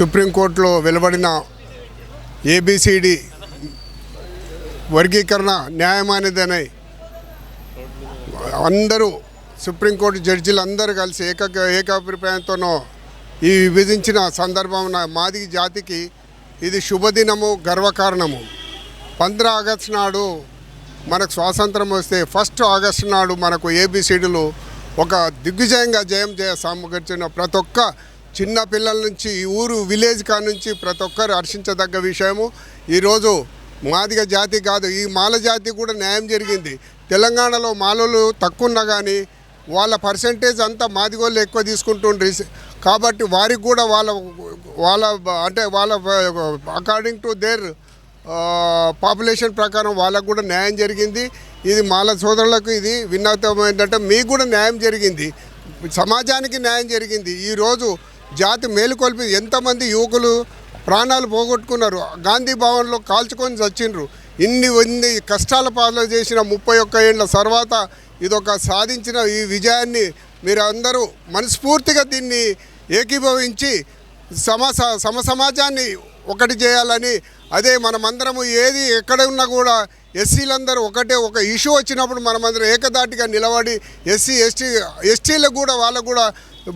సుప్రీంకోర్టులో వెలువడిన ఏబిసిడి వర్గీకరణ న్యాయమైనదని అందరూ సుప్రీంకోర్టు జడ్జీలు అందరూ కలిసి ఏక ఏకాభిప్రాయంతోనో ఈ విభజించిన సందర్భం మాది జాతికి ఇది శుభదినము గర్వకారణము. పంద్రా ఆగస్టు నాడు మనకు స్వాతంత్రం వస్తే ఫస్ట్ ఆగస్టు నాడు మనకు ఏబిసిడీలు ఒక దిగ్విజయంగా జయం జయ సమకూర్చిన ప్రతి ఒక్క చిన్న పిల్లల నుంచి ఈ ఊరు విలేజ్ కా నుంచి ప్రతి ఒక్కరు హర్షించదగ్గ విషయము. ఈరోజు మాదిగ జాతి కాదు ఈ మాల జాతి కూడా న్యాయం జరిగింది. తెలంగాణలో మాలలు తక్కువ ఉన్నా కానీ వాళ్ళ పర్సంటేజ్ అంతా మాదిగోళ్ళు ఎక్కువ తీసుకుంటుండ్రి. కాబట్టి వారికి కూడా వాళ్ళ వాళ్ళ అంటే వాళ్ళ అకార్డింగ్ టు దేర్ పాపులేషన్ ప్రకారం వాళ్ళకు కూడా న్యాయం జరిగింది. ఇది మాల సోదరులకు ఇది విన్నతం ఏంటంటే మీకు కూడా న్యాయం జరిగింది. సమాజానికి న్యాయం జరిగింది. ఈరోజు జాతి మేలుకొల్పి ఎంతమంది యువకులు ప్రాణాలు పోగొట్టుకున్నారు. గాంధీ భవన్లో కాల్చుకొని చచ్చిండ్రు. ఇన్ని ఇన్ని కష్టాల పాలు చేసిన ముప్పై ఒక్క ఏళ్ళ తర్వాత ఇదొక సాధించిన ఈ విజయాన్ని మీరు అందరూ మనస్ఫూర్తిగా దీన్ని ఏకీభవించి సమ సమ సమాజాన్ని ఒకటి చేయాలని అదే మనమందరము ఏది ఎక్కడ ఉన్నా కూడా ఎస్సీలందరూ ఒకటే ఒక ఇష్యూ వచ్చినప్పుడు మనమందరం ఏకదాటిగా నిలబడి ఎస్సీ ఎస్టీ ఎస్టీలకు కూడా వాళ్ళకు కూడా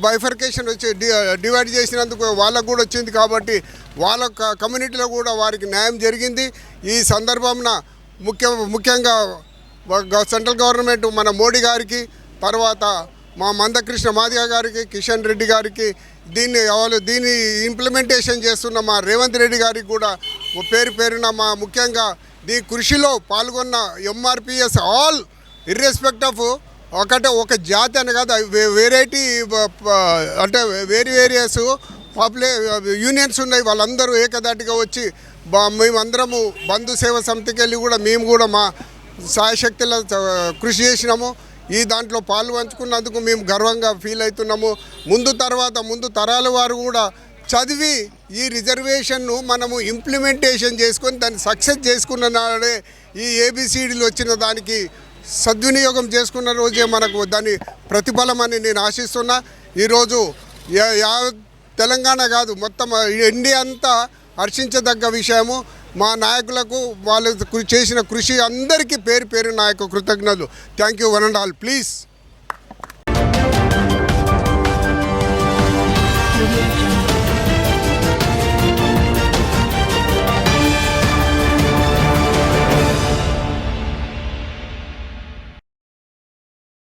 బైఫర్కేషన్ వచ్చి డివైడ్ చేసినందుకు వాళ్ళకు కూడా వచ్చింది కాబట్టి వాళ్ళ కమ్యూనిటీలో కూడా వారికి న్యాయం జరిగింది. ఈ సందర్భంన ముఖ్య ముఖ్యంగా సెంట్రల్ గవర్నమెంట్ మన మోడీ గారికి తర్వాత మా మందకృష్ణ మాదిగ గారికి కిషన్ రెడ్డి గారికి దీన్ని వాళ్ళు దీన్ని ఇంప్లిమెంటేషన్ చేస్తున్న మా రేవంత్ రెడ్డి గారికి కూడా ఓ పేరు పేరున మా ముఖ్యంగా దీ కృషిలో పాల్గొన్న ఎంఆర్పిఎస్ ఆల్ ఇర్రెస్పెక్ట్ ఆఫ్ ఒకటే ఒక జాతి అని కాదు వెరైటీ అంటే వేరి వేరియస్ పాపులే యూనియన్స్ ఉన్నాయి. వాళ్ళందరూ ఏకదాటిగా వచ్చి మేమందరము బంధు సేవ సమితికి వెళ్ళి కూడా మేము కూడా మా సాయశక్తిలో కృషి చేసినాము. ఈ దాంట్లో పాలు పంచుకున్నందుకు మేము గర్వంగా ఫీల్ అవుతున్నాము. ముందు తర్వాత ముందు తరాల వారు కూడా చదివి ఈ రిజర్వేషన్ను మనము ఇంప్లిమెంటేషన్ చేసుకొని దాన్ని సక్సెస్ చేసుకున్న నాడే ఈ ఏబిసిడీలు వచ్చిన దానికి సద్వినియోగం చేసుకున్న రోజే మనకు దాని ప్రతిఫలం అని నేను ఆశిస్తున్నా. ఈరోజు యా- తెలంగాణ కాదు మొత్తం ఇండియా అంతా హర్షించదగ్గ విషయము. మా నాయకులకు వాళ్ళు చేసిన కృషి అందరికీ పేరు పేరు నాయకు కృతజ్ఞతలు. Thank you one and all please